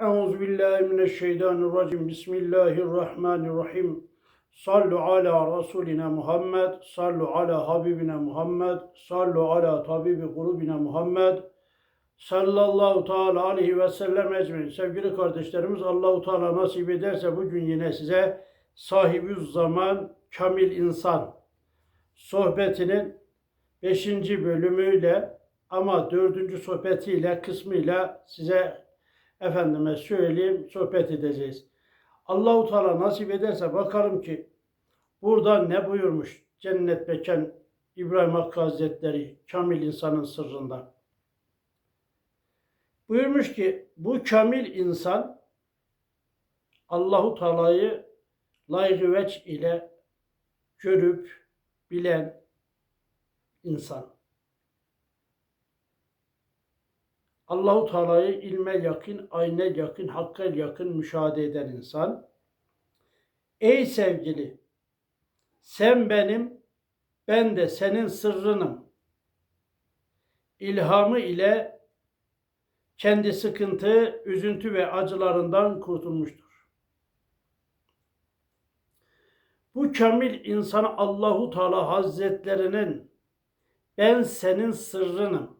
Euzu billahi mineşşeytanirracim. Bismillahirrahmanirrahim. Sallu ala Resulina Muhammed, sallu ala Habibina Muhammed, sallu ala tabibi kulubina Muhammed, sallallahu teala aleyhi ve sellem ecmaîn. Sevgili kardeşlerimiz Allahu Teala nasip ederse bugün yine size sahibüz zaman kamil insan sohbetinin 5. bölümüyle ama dördüncü sohbetiyle kısmıyla size efendime söyleyeyim sohbet edeceğiz. Allahu Teala nasip ederse bakalım ki burada ne buyurmuş cennet mekan İbrahim Hakkı Hazretleri kamil insanın sırrında. Buyurmuş ki bu kamil insan Allahu Teala'yı layık veç ile görüp bilen insan. Allahu Teala'yı ilme yakın, ayne yakın, hakka yakın müşahede eden insan. Ey sevgili, sen benim, ben de senin sırrınım. İlhamı ile kendi sıkıntı, üzüntü ve acılarından kurtulmuştur. Bu kamil insan Allahu Teala Hazretlerinin ben senin sırrınım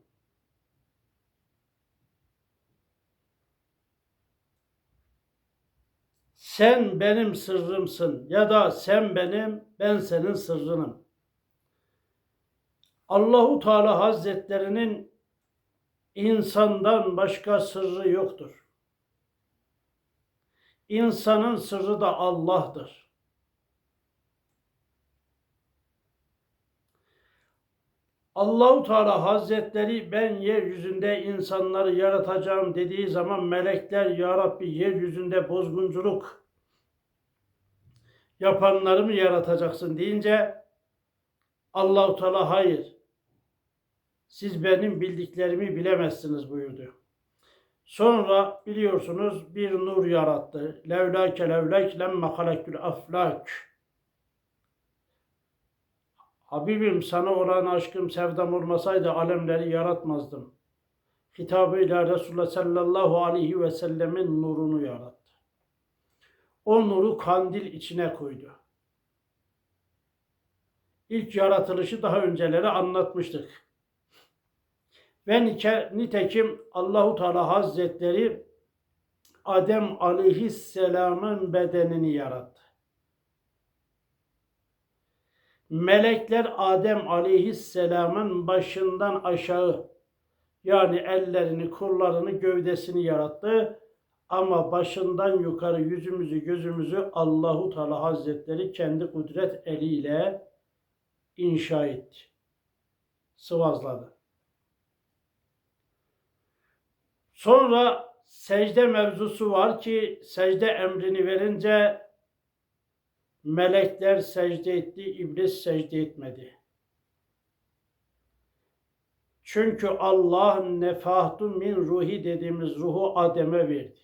sen benim sırrımsın ya da sen benim, ben senin sırrınım. Allahu Teala Hazretlerinin insandan başka sırrı yoktur. İnsanın sırrı da Allah'tır. Allahu Teala Hazretleri ben yeryüzünde insanları yaratacağım dediği zaman melekler ya Rabbi yeryüzünde bozgunculuk yapanları mı yaratacaksın deyince Allahu Teala hayır. Siz benim bildiklerimi bilemezsiniz buyurdu. Sonra biliyorsunuz bir nur yarattı. Levlake levlek lemme halekül aflak. Habibim sana olan aşkım sevdam olmasaydı alemleri yaratmazdım. Hitabıyla Resulullah sallallahu aleyhi ve sellemin nurunu yarattı. O nuru kandil içine koydu. İlk yaratılışı daha önceleri anlatmıştık. Ve nitekim Allahu Teala Hazretleri Adem Aleyhisselam'ın bedenini yarattı. Melekler Adem Aleyhisselam'ın başından aşağı yani ellerini, kollarını, gövdesini yarattı. Ama başından yukarı yüzümüzü, gözümüzü Allahu Teala Hazretleri kendi kudret eliyle inşa etti. Sıvazladı. Sonra secde mevzusu var ki secde emrini verince melekler secde etti, iblis secde etmedi. Çünkü Allah nefahtu min ruhi dediğimiz ruhu Adem'e verdi.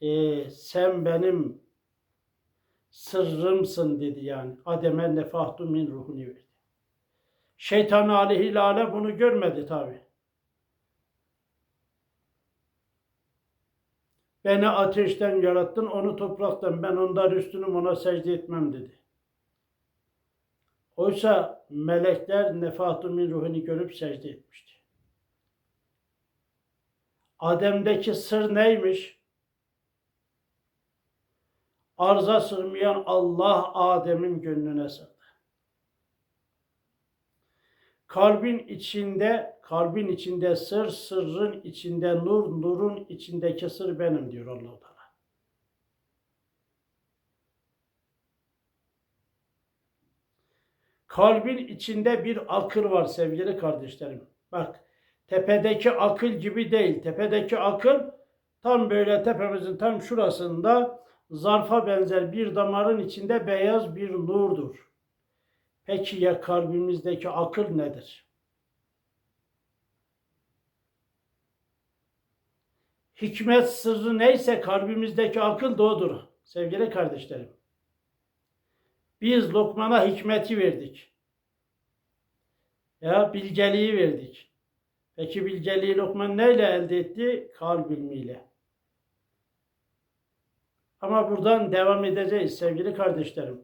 E, sen benim sırrımsın dedi yani. Adem'e nefahtu min ruhunu verdi. Şeytan aleyhilale bunu görmedi tabi. Beni ateşten yarattın, onu topraktan, ben ondan üstünüm, ona secde etmem dedi. Oysa melekler nefahtu ruhunu görüp secde etmişti. Adem'deki sır neymiş? Arza sığmayan Allah Adem'in gönlüne sığdı. Kalbin içinde, kalbin içinde sır, sırrın içinde nur, nurun içindeki sır benim diyor allah Teala. Kalbin içinde bir akıl var sevgili kardeşlerim. Bak tepedeki akıl gibi değil. Tepedeki akıl tam böyle tepemizin tam şurasında zarfa benzer bir damarın içinde beyaz bir nurdur. Peki ya kalbimizdeki akıl nedir? Hikmet sırrı neyse kalbimizdeki akıl da odur sevgili kardeşlerim. Biz Lokman'a hikmeti verdik. Ya bilgeliği verdik. Peki bilgeliği Lokman neyle elde etti? Kalb ilmiyle. Ama buradan devam edeceğiz sevgili kardeşlerim.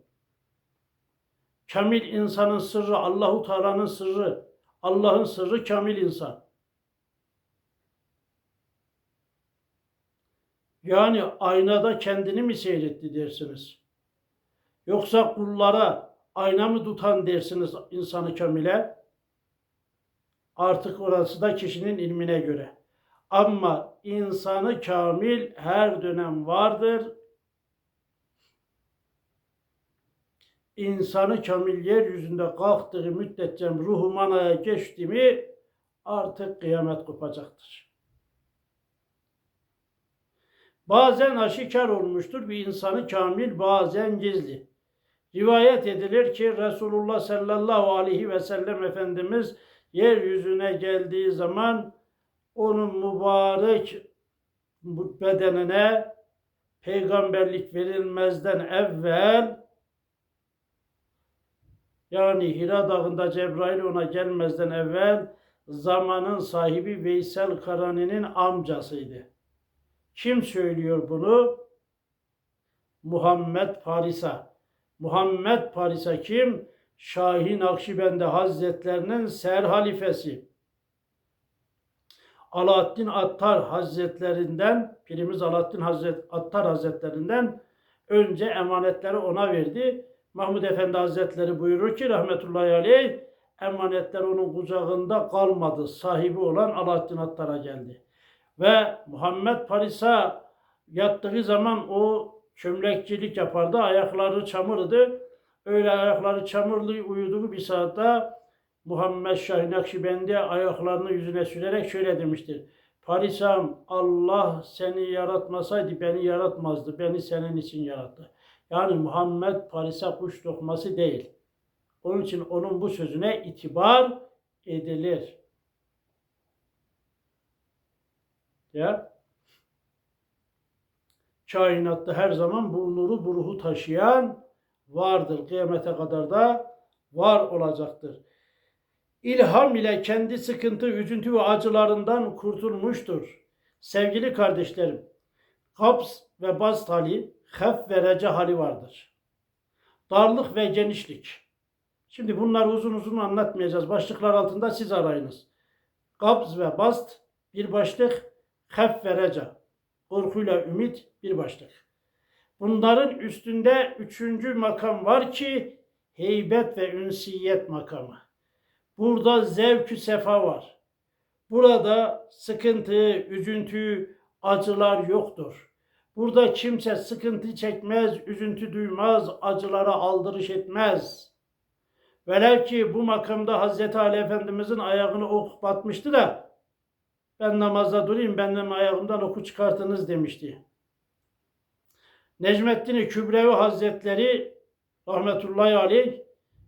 Kamil insanın sırrı, Allahu Teala'nın sırrı, Allah'ın sırrı kamil insan. Yani aynada kendini mi seyretti dersiniz? Yoksa kullara ayna mı tutan dersiniz insanı kamile? Artık orası da kişinin ilmine göre. Ama insanı kamil her dönem vardır. İnsanı kamil yeryüzünde kalktığı müddetçe ruhu manaya geçti mi artık kıyamet kopacaktır. Bazen aşikar olmuştur bir insanı kamil, bazen gizli. Rivayet edilir ki Resulullah sallallahu aleyhi ve sellem Efendimiz yeryüzüne geldiği zaman onun mübarek bedenine peygamberlik verilmezden evvel yani Hira Dağı'nda Cebrail ona gelmezden evvel zamanın sahibi Veysel Karani'nin amcasıydı. Kim söylüyor bunu? Muhammed Parisa. Muhammed Parisa kim? Şahin Akşibendi Hazretlerinin ser halifesi. Alaaddin Attar Hazretlerinden, Pirimiz Alaaddin Hazret, Attar Hazretlerinden önce emanetleri ona verdi. Mahmud Efendi Hazretleri buyurur ki rahmetullahi aleyh emanetler onun kucağında kalmadı. Sahibi olan Alaaddin Attar'a geldi. Ve Muhammed Paris'a yattığı zaman o çömlekçilik yapardı. Ayakları çamurdu. Öyle ayakları çamurlu uyuduğu bir saatte Muhammed Şahin Nakşibendi ayaklarını yüzüne sürerek şöyle demiştir. Parisam Allah seni yaratmasaydı beni yaratmazdı. Beni senin için yarattı. Yani Muhammed Paris'e kuş dokması değil. Onun için onun bu sözüne itibar edilir. Ya kainatta her zaman bu nuru, bu ruhu taşıyan vardır. Kıyamete kadar da var olacaktır. İlham ile kendi sıkıntı, üzüntü ve acılarından kurtulmuştur. Sevgili kardeşlerim, kabz ve bast hali, hef ve reca hali vardır. Darlık ve genişlik. Şimdi bunları uzun uzun anlatmayacağız. Başlıklar altında siz arayınız. Kabz ve bast bir başlık, hef ve reca. Korkuyla ümit bir başlık. Bunların üstünde üçüncü makam var ki heybet ve ünsiyet makamı. Burada zevkü sefa var. Burada sıkıntı, üzüntü, acılar yoktur. Burada kimse sıkıntı çekmez, üzüntü duymaz, acılara aldırış etmez. Velev ki bu makamda Hazreti Ali Efendimizin ayağını ok batmıştı da ben namazda durayım, benim ayağımdan oku çıkartınız demişti. Necmettin Kübrevi Hazretleri rahmetullahi aleyh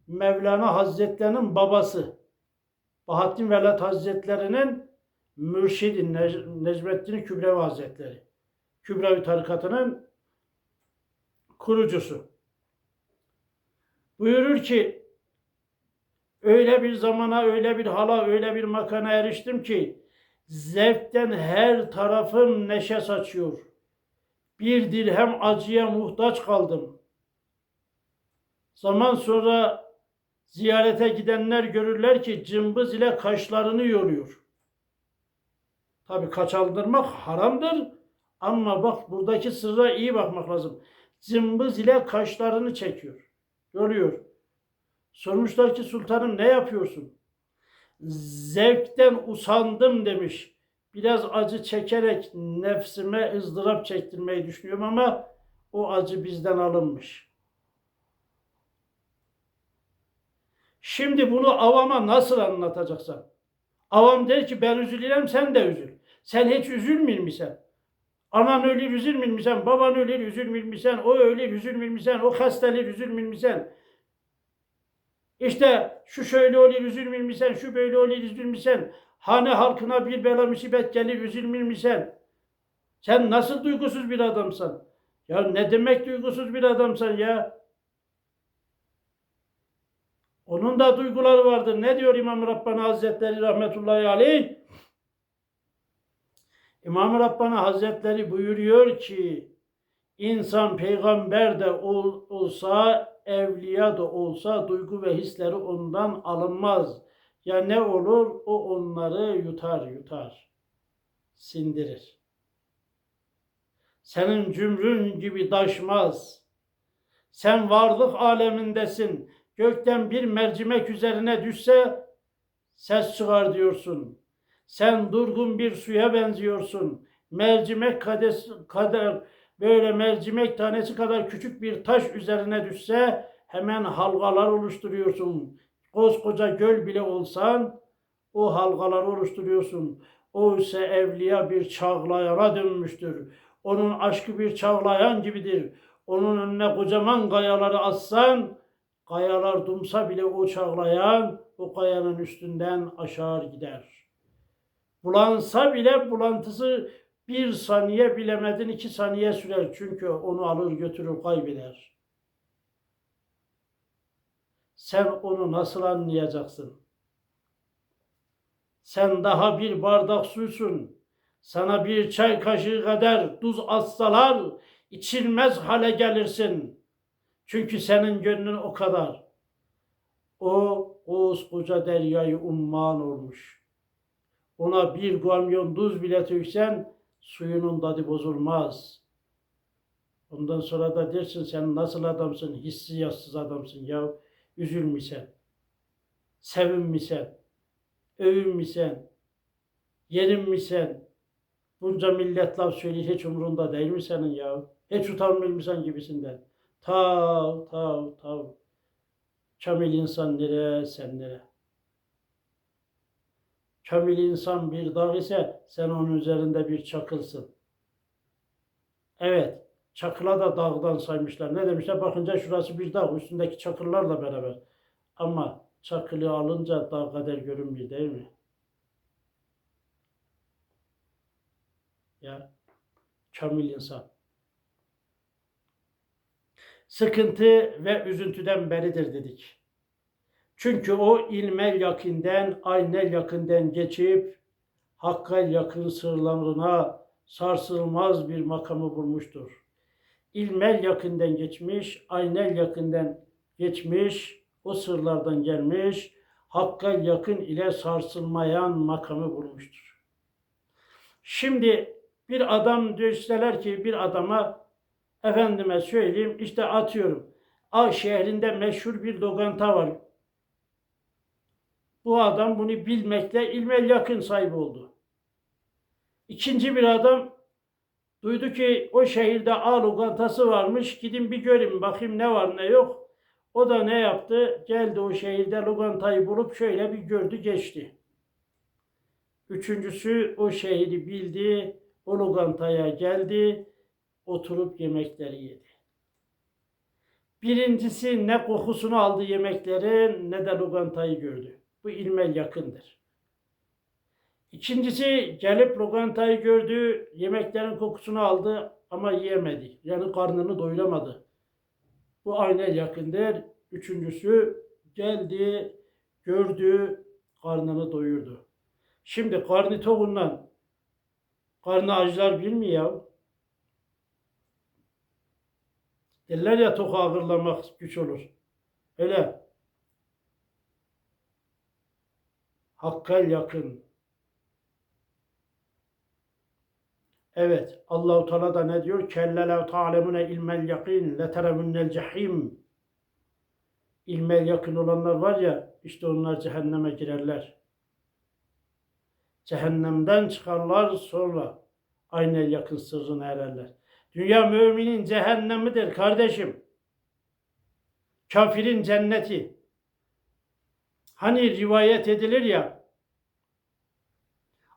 Mevlana Hazretlerinin babası. Bahattin Velat Hazretlerinin mürşidi Necmettin Kübrevi Hazretleri. Kübrevi tarikatının kurucusu. Buyurur ki öyle bir zamana, öyle bir hala, öyle bir makana eriştim ki zevkten her tarafım neşe saçıyor. Bir dirhem acıya muhtaç kaldım. Zaman sonra ziyarete gidenler görürler ki cımbız ile kaşlarını yoruyor. Tabi kaç aldırmak haramdır ama bak buradaki sırra iyi bakmak lazım. Cımbız ile kaşlarını çekiyor, yoruyor. Sormuşlar ki sultanım ne yapıyorsun? Zevkten usandım demiş. Biraz acı çekerek nefsime ızdırap çektirmeyi düşünüyorum ama o acı bizden alınmış. Şimdi bunu avama nasıl anlatacaksın? Avam der ki ben üzülürüm sen de üzül. Sen hiç üzülmür misin? Anan ölür üzülmür misin? Baban ölür üzülmür misin? O ölür üzülmür misin? O hastalir üzülmür misin? İşte şu şöyle olur üzülmür misin? Şu böyle olur üzülmür misin? Hane halkına bir bela musibet gelir üzülmür misin? Sen nasıl duygusuz bir adamsın? Ya ne demek duygusuz bir adamsın ya? Onun da duyguları vardır. Ne diyor İmam Rabbani Hazretleri rahmetullahi aleyh? İmam Rabbani Hazretleri buyuruyor ki insan peygamber de ol- olsa, evliya da olsa duygu ve hisleri ondan alınmaz. Ya ne olur? O onları yutar yutar. Sindirir. Senin cümrün gibi taşmaz. Sen varlık alemindesin. Gökten bir mercimek üzerine düşse ses çıkar diyorsun. Sen durgun bir suya benziyorsun. Mercimek kades, kadar böyle mercimek tanesi kadar küçük bir taş üzerine düşse hemen halkalar oluşturuyorsun. Koskoca göl bile olsan o halkaları oluşturuyorsun. O ise evliya bir çağlayana dönmüştür. Onun aşkı bir çağlayan gibidir. Onun önüne kocaman kayaları atsan, kayalar dumsa bile o çağlayan o kayanın üstünden aşağı gider. Bulansa bile bulantısı bir saniye bilemedin iki saniye sürer. Çünkü onu alır götürür kaybeder. Sen onu nasıl anlayacaksın? Sen daha bir bardak suysun. Sana bir çay kaşığı kadar tuz atsalar içilmez hale gelirsin. Çünkü senin gönlün o kadar. O koskoca deryayı umman olmuş. Ona bir kamyon tuz bile töksen suyunun tadı bozulmaz. Ondan sonra da dersin sen nasıl adamsın, hissiyatsız adamsın ya. Üzülmüşsen, sevinmişsen, övünmüşsen, yerinmişsen, bunca millet laf söylüyor hiç umurunda değil mi senin ya? Hiç utanmıyor gibisinden. Tav, tav, tav. Kamil insan nere, sen nere? Kamil insan bir dağ ise sen onun üzerinde bir çakılsın. Evet, çakıla da dağdan saymışlar. Ne demişler? Bakınca şurası bir dağ, üstündeki çakıllarla beraber. Ama çakılı alınca dağ kadar görünmüyor değil mi? Ya, kamil insan. Sıkıntı ve üzüntüden beridir dedik. Çünkü o ilmel yakından, aynel yakından geçip hakkal yakın sırlarına sarsılmaz bir makamı bulmuştur. İlmel yakından geçmiş, aynel yakından geçmiş, o sırlardan gelmiş, hakkal yakın ile sarsılmayan makamı bulmuştur. Şimdi bir adam deseler ki bir adama efendime söyleyeyim işte atıyorum. A şehrinde meşhur bir lokanta var. Bu adam bunu bilmekle ilmel yakın sahibi oldu. İkinci bir adam duydu ki o şehirde A lokantası varmış. Gidin bir görün bakayım ne var ne yok. O da ne yaptı? Geldi o şehirde lokantayı bulup şöyle bir gördü geçti. Üçüncüsü o şehri bildi. O lokantaya geldi. Oturup yemekleri yedi. Birincisi ne kokusunu aldı yemeklerin ne de lokantayı gördü. Bu ilmel yakındır. İkincisi gelip lokantayı gördü, yemeklerin kokusunu aldı ama yiyemedi. Yani karnını doyuramadı. Bu aynel yakındır. Üçüncüsü geldi, gördü, karnını doyurdu. Şimdi karnı toğundan karnı acılar bilmiyor. Derler ya tok ağırlamak güç olur. Öyle. Hakka yakın. Evet, Allahu Teala da ne diyor? Kelle lev ta'lemune ilmel yakin leterevunnel cehim. İlmel yakın olanlar var ya, işte onlar cehenneme girerler. Cehennemden çıkarlar sonra aynel yakın sırrına ererler. Dünya müminin cehennemidir kardeşim. Kafirin cenneti. Hani rivayet edilir ya,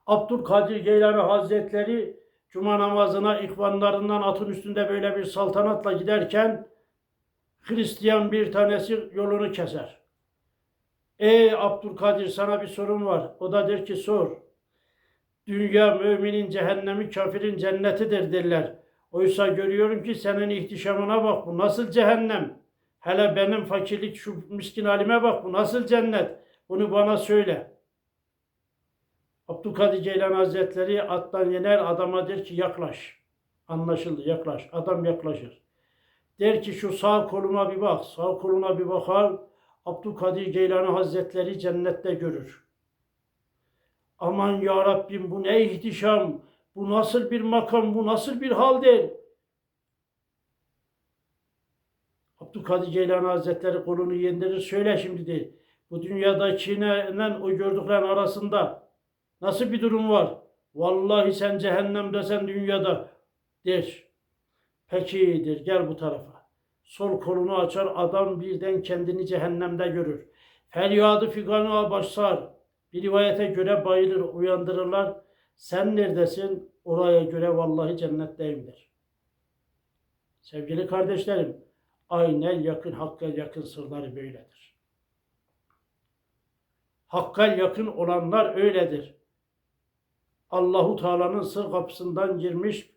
Abdülkadir Geylani Hazretleri Cuma namazına ihvanlarından atın üstünde böyle bir saltanatla giderken Hristiyan bir tanesi yolunu keser. Ey Abdülkadir sana bir sorun var. O da der ki sor. Dünya müminin cehennemi kafirin cennetidir derler. Oysa görüyorum ki senin ihtişamına bak bu nasıl cehennem. Hele benim fakirlik şu miskin halime bak bu nasıl cennet. Bunu bana söyle. Abdülkadir Ceylan Hazretleri attan yener adama der ki yaklaş. Anlaşıldı yaklaş. Adam yaklaşır. Der ki şu sağ koluma bir bak. Sağ koluna bir bakar. Abdülkadir Geylani Hazretleri cennette görür. Aman ya Rabbim bu ne ihtişam, bu nasıl bir makam, bu nasıl bir hal der. Abdülkadir Geylani Hazretleri kolunu yendirir. Söyle şimdi de bu dünyadakiyle o gördüklerin arasında nasıl bir durum var? Vallahi sen cehennemde sen dünyada der. Peki der gel bu tarafa. Sol kolunu açar adam birden kendini cehennemde görür. Feryadı figanına başlar. Bir rivayete göre bayılır uyandırırlar. Sen neredesin? Oraya göre vallahi cennetteyim der. Sevgili kardeşlerim, aynen yakın, hakka yakın sırları böyledir. Hakka yakın olanlar öyledir. Allahu Teala'nın sır kapısından girmiş,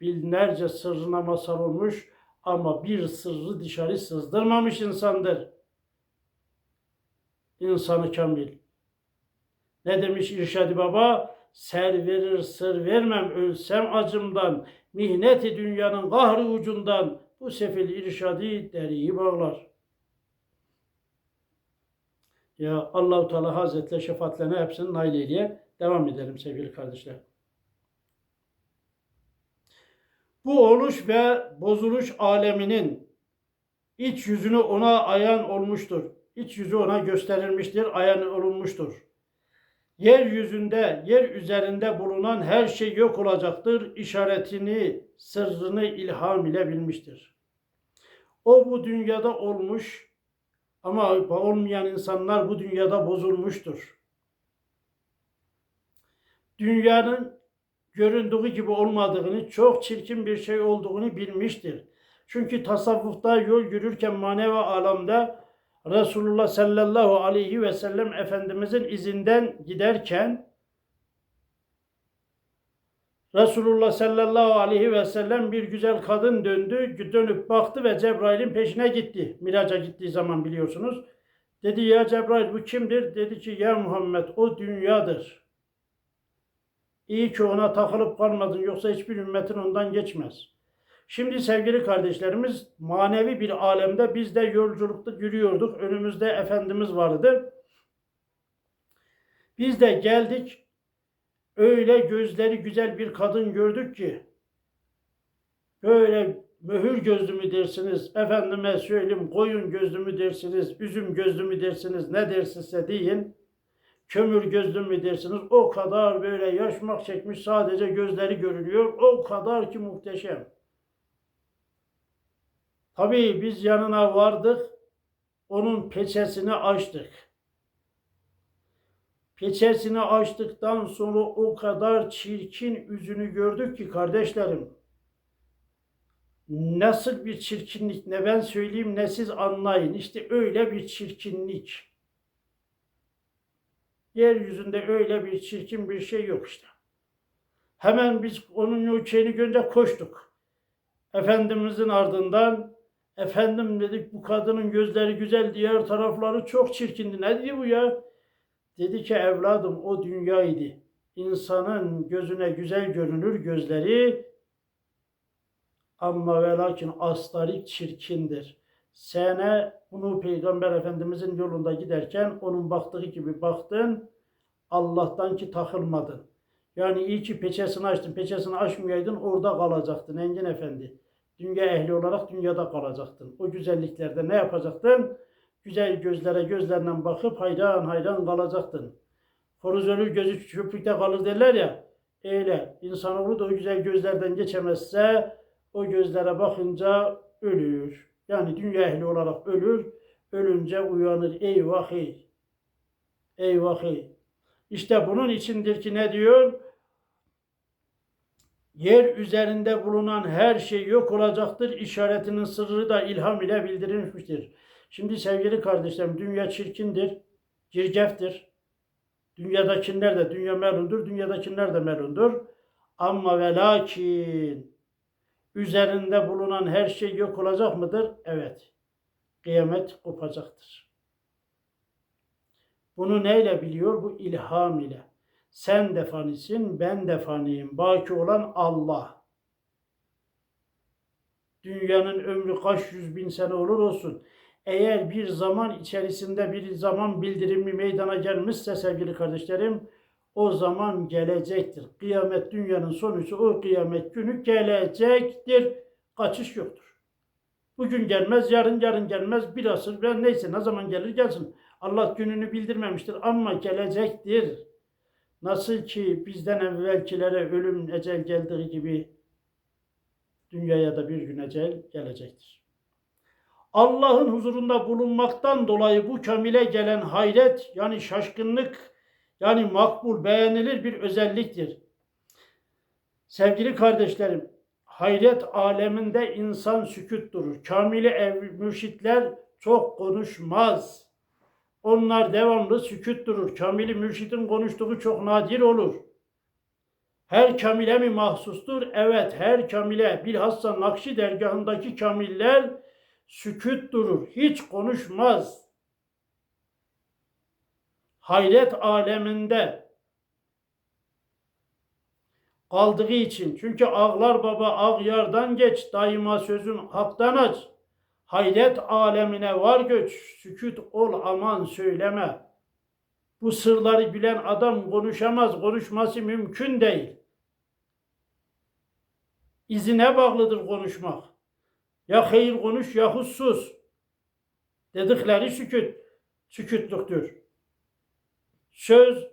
binlerce sırrına mazhar olmuş ama bir sırrı dışarı sızdırmamış insandır. İnsanı kamil. Ne demiş İrşadi Baba? Ser verir sır vermem ölsem acımdan, mihneti dünyanın kahrı ucundan, bu sefil irşadi deriyi bağlar. Ya Allahu Teala Hazretleri şefaatlerine hepsini nail eyleye devam edelim sevgili kardeşler. Bu oluş ve bozuluş aleminin iç yüzünü ona ayan olmuştur. İç yüzü ona gösterilmiştir, ayan olunmuştur. Yeryüzünde, yer üzerinde bulunan her şey yok olacaktır. İşaretini, sırrını ilham ile bilmiştir. O bu dünyada olmuş ama olmayan insanlar bu dünyada bozulmuştur. Dünyanın göründüğü gibi olmadığını, çok çirkin bir şey olduğunu bilmiştir. Çünkü tasavvufta yol yürürken manevi alemde Resulullah sallallahu aleyhi ve sellem Efendimizin izinden giderken Resulullah sallallahu aleyhi ve sellem bir güzel kadın döndü, dönüp baktı ve Cebrail'in peşine gitti. Miraca gittiği zaman biliyorsunuz. Dedi ya Cebrail bu kimdir? Dedi ki ya Muhammed o dünyadır. İyi ki ona takılıp kalmadın yoksa hiçbir ümmetin ondan geçmez. Şimdi sevgili kardeşlerimiz manevi bir alemde biz de yolculukta yürüyorduk. Önümüzde Efendimiz vardı. Biz de geldik. Öyle gözleri güzel bir kadın gördük ki böyle mühür gözlü mü dersiniz, efendime söyleyeyim koyun gözlü mü dersiniz, üzüm gözlü mü dersiniz, ne dersizse deyin. Kömür gözlü mü dersiniz, o kadar böyle yaşmak çekmiş sadece gözleri görülüyor, o kadar ki muhteşem. Tabii biz yanına vardık, onun peçesini açtık. Peçesini açtıktan sonra o kadar çirkin yüzünü gördük ki kardeşlerim. Nasıl bir çirkinlik ne ben söyleyeyim ne siz anlayın. İşte öyle bir çirkinlik. Yeryüzünde öyle bir çirkin bir şey yok işte. Hemen biz onun şeyini görünce koştuk. Efendimizin ardından Efendim dedik bu kadının gözleri güzel, diğer tarafları çok çirkindi. Ne diyor bu ya? Dedi ki evladım o dünyaydı. İnsanın gözüne güzel görünür gözleri ama ve lakin asları çirkindir. Sene bunu Peygamber Efendimizin yolunda giderken onun baktığı gibi baktın, Allah'tan ki takılmadın. Yani iyi ki peçesini açtın, peçesini açmayaydın orada kalacaktın Engin Efendi. Dünya ehli olarak dünyada kalacaktın. O güzelliklerde ne yapacaktın? Güzel gözlere gözlerden bakıp hayran hayran kalacaktın. Horoz ölür gözü çöplükte kalır derler ya. Öyle insanoğlu da o güzel gözlerden geçemezse o gözlere bakınca ölür. Yani dünya ehli olarak ölür. Ölünce uyanır. Eyvah ey. Eyvah ey. İşte bunun içindir ki ne diyor? Yer üzerinde bulunan her şey yok olacaktır. İşaretinin sırrı da ilham ile bildirilmiştir. Şimdi sevgili kardeşlerim dünya çirkindir, cirgeftir. Dünyadakiler de dünya melundur, dünyadakiler de melundur. Ama ve lakin üzerinde bulunan her şey yok olacak mıdır? Evet. Kıyamet kopacaktır. Bunu neyle biliyor? Bu ilham ile. Sen de fanisin, ben de faniyim. Baki olan Allah. Dünyanın ömrü kaç yüz bin sene olur olsun. Eğer bir zaman içerisinde bir zaman bildirimi meydana gelmişse sevgili kardeşlerim, o zaman gelecektir. Kıyamet dünyanın sonucu o kıyamet günü gelecektir. Kaçış yoktur. Bugün gelmez, yarın yarın gelmez, bir asır, ben neyse ne zaman gelir gelsin. Allah gününü bildirmemiştir ama gelecektir. Nasıl ki bizden evvelkilere ölüm ecel geldiği gibi dünyaya da bir gün ecel gelecektir. Allah'ın huzurunda bulunmaktan dolayı bu kamile gelen hayret yani şaşkınlık yani makbul beğenilir bir özelliktir. Sevgili kardeşlerim, hayret aleminde insan sükut durur. Kamili ev mürşitler çok konuşmaz. Onlar devamlı sükut durur. Kamili mürşidin konuştuğu çok nadir olur. Her kamile mi mahsustur? Evet, her kamile. Bilhassa Nakşi dergahındaki kamiller sükut durur. Hiç konuşmaz. Hayret aleminde kaldığı için. Çünkü ağlar baba ağ yardan geç, daima sözün haktan aç. Hayret alemine var göç, sükut ol aman söyleme. Bu sırları bilen adam konuşamaz, konuşması mümkün değil. İzine bağlıdır konuşmak. Ya hayır konuş ya sus. Dedikleri sükut, sükutluktur. Söz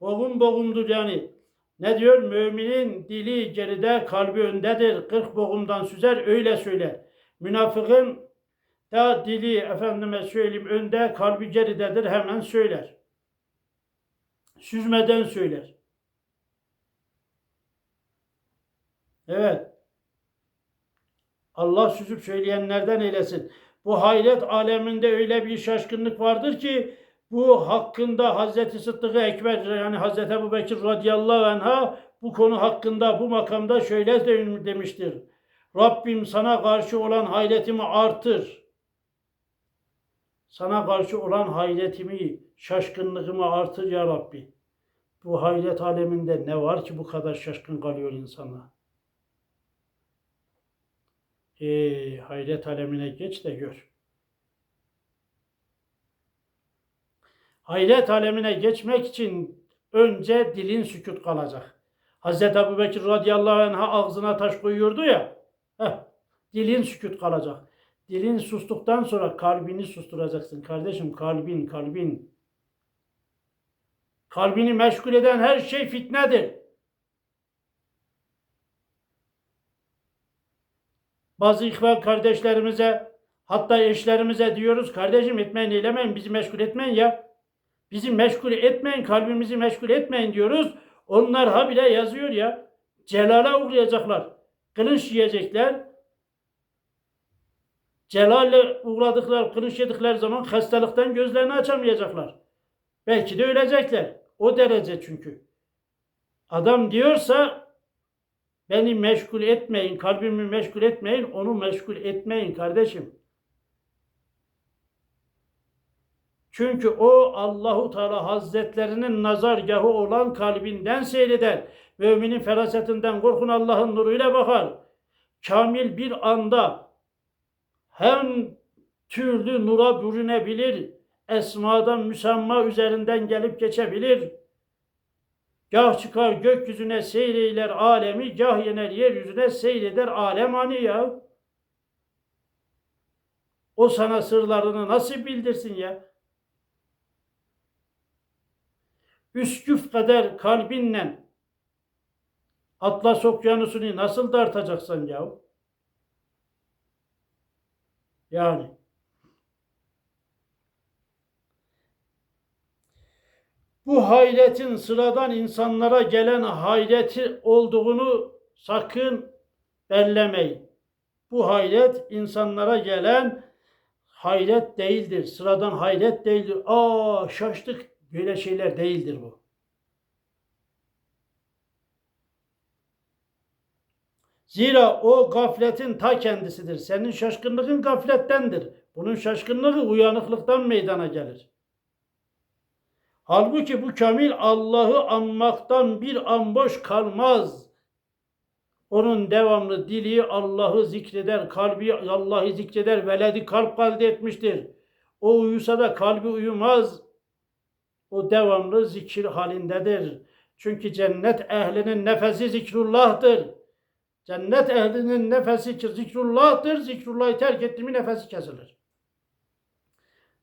boğum boğumdur yani. Ne diyor? Müminin dili geride, kalbi öndedir. Kırk boğumdan süzer, öyle söyler. Münafıkın da dili efendime söyleyeyim önde, kalbi geridedir, hemen söyler. Süzmeden söyler. Evet. Allah süzüp söyleyenlerden eylesin. Bu hayret aleminde öyle bir şaşkınlık vardır ki bu hakkında Hazreti Sıddık Ekber yani Hazreti Ebu Bekir radıyallahu anh'a bu konu hakkında bu makamda şöyle de- demiştir. Rabbim sana karşı olan hayretimi artır. Sana karşı olan hayretimi, şaşkınlığımı artır ya Rabbi. Bu hayret aleminde ne var ki bu kadar şaşkın kalıyor insanlar? Ee, hayret alemine geç de gör. Hayret alemine geçmek için önce dilin sükut kalacak. Hazreti Ebu Bekir radıyallahu anh'a ağzına taş koyuyordu ya. Heh, dilin sükut kalacak. Dilin sustuktan sonra kalbini susturacaksın. Kardeşim kalbin, kalbin. Kalbini meşgul eden her şey fitnedir. Bazı ihvan kardeşlerimize hatta eşlerimize diyoruz kardeşim etmeyin eylemeyin bizi meşgul etmeyin ya. Bizi meşgul etmeyin kalbimizi meşgul etmeyin diyoruz. Onlar habire yazıyor ya. Celale uğrayacaklar. Kılınç yiyecekler. Celalle uğradıklar, kılınç yedikleri zaman hastalıktan gözlerini açamayacaklar. Belki de ölecekler. O derece çünkü. Adam diyorsa Beni meşgul etmeyin, kalbimi meşgul etmeyin, onu meşgul etmeyin kardeşim. Çünkü o Allahu Teala Hazretlerinin nazargahı olan kalbinden seyreder. Müminin ferasetinden korkun Allah'ın nuruyla bakar. Kamil bir anda hem türlü nura bürünebilir, esmadan müsemma üzerinden gelip geçebilir. Gah çıkar gökyüzüne seyreyler alemi, gah yener yeryüzüne seyreder alemani ya. O sana sırlarını nasıl bildirsin ya? Üsküf kadar kalbinle Atlas okyanusunu nasıl dartacaksan ya? Yani. Bu hayretin sıradan insanlara gelen hayreti olduğunu sakın bellemeyin. Bu hayret insanlara gelen hayret değildir. Sıradan hayret değildir. Aa şaştık. Böyle şeyler değildir bu. Zira o gafletin ta kendisidir. Senin şaşkınlığın gaflettendir. Bunun şaşkınlığı uyanıklıktan meydana gelir. Halbuki bu kamil Allah'ı anmaktan bir an boş kalmaz. Onun devamlı dili Allah'ı zikreder, kalbi Allah'ı zikreder, veledi kalp kalbi etmiştir. O uyusa da kalbi uyumaz. O devamlı zikir halindedir. Çünkü cennet ehlinin nefesi zikrullah'tır. Cennet ehlinin nefesi zikrullah'tır. Zikrullah'ı terk etti mi nefesi kesilir.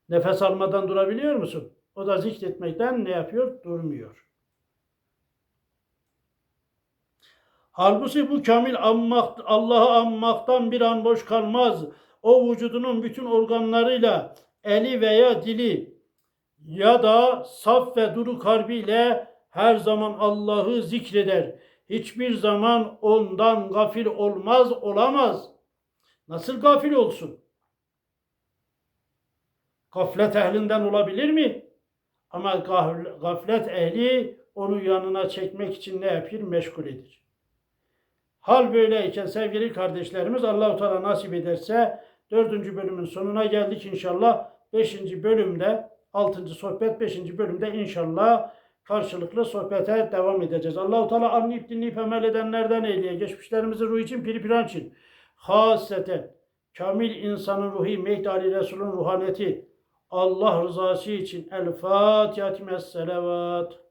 Nefes almadan durabiliyor musun? O da zikretmekten ne yapıyor? Durmuyor. Halbuki bu kamil anmak, Allah'ı anmaktan bir an boş kalmaz. O vücudunun bütün organlarıyla eli veya dili ya da saf ve duru kalbiyle her zaman Allah'ı zikreder. Hiçbir zaman ondan gafil olmaz, olamaz. Nasıl gafil olsun? Gaflet ehlinden olabilir mi? Ama gaf- gaflet ehli onu yanına çekmek için ne yapıyor? Meşgul edir. Hal böyleyken sevgili kardeşlerimiz Allahu Teala nasip ederse dördüncü bölümün sonuna geldik inşallah. Beşinci bölümde altıncı sohbet beşinci bölümde inşallah karşılıklı sohbete devam edeceğiz. Allahu Teala anlayıp dinleyip amel edenlerden eyleye. Geçmişlerimizin ruhu için piri piran için. Haseten kamil insanın ruhi Mehdi Ali Resul'ün ruhaniyeti Allah rızası için El Fatiha Selavat.